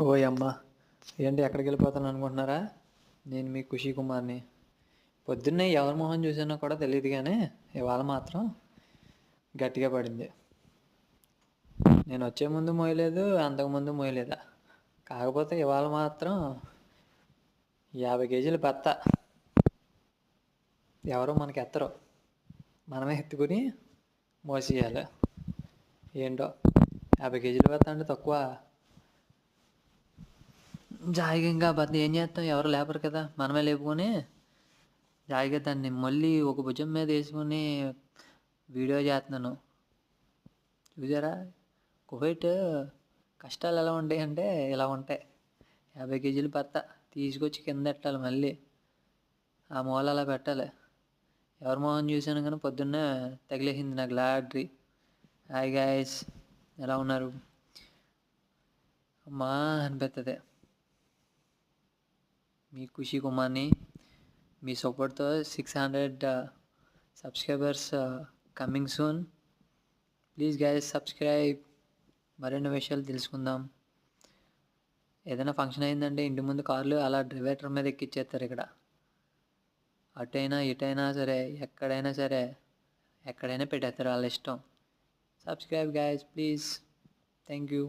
ఓయ్ అమ్మ ఏంటి ఎక్కడికి వెళ్ళిపోతాను అనుకుంటున్నారా? నేను మీ ఖుషి కుమార్ని. పొద్దున్నే ఎవరి మొహం చూసానో కూడా తెలియదు కానీ ఇవాళ మాత్రం గట్టిగా పడింది. నేను వచ్చే ముందు మోయలేదు అంతకుముందు మోయలేదా? కాకపోతే ఇవాళ మాత్రం యాభై కేజీల బత్త ఎవరో మనకి ఎత్తరు. మనమే ఎత్తుకుని మోసేయాలి. ఏంటో? యాభై కేజీల బత్త అంటే తక్కువ. జాయిగా ఇంకా బద్ద ఏం చేస్తాం? ఎవరు లేపరు కదా. మనమే లేపుకొని జాయిగా దాన్ని మళ్ళీ ఒక భుజం మీద వేసుకొని వీడియో చేస్తున్నాను. చూసారా? కువైట్ కష్టాలు ఎలా ఉంటాయి అంటే ఇలా ఉంటాయి. యాభై కేజీలు బత్త తీసుకొచ్చి కింద పెట్టాలి మళ్ళీ. ఆ మూల అలా పెట్టాలి. ఎవరి మొహం చూశాను కానీ పొద్దున్నే తగిలేసింది నాకు లాటరీ. హాయ్ గాయస్ ఎలా ఉన్నారు? అమ్మా అనిపిస్తుంది మీ ఖుషి కుమార్ని మీ సపోర్ట్తో six hundred subscribers coming soon please guys subscribe మరిన్ని విషయాలు తెలుసుకుందాం. ఏదైనా ఫంక్షన్ అయిందంటే ఇంటి ముందు కార్లు అలా డ్రైవేటర్ మీద ఎక్కిచ్చేస్తారు ఇక్కడ. అటైనా ఇటైనా సరే ఎక్కడైనా సరే ఎక్కడైనా పెట్టేస్తారు వాళ్ళ ఇష్టం. Subscribe guys please thank you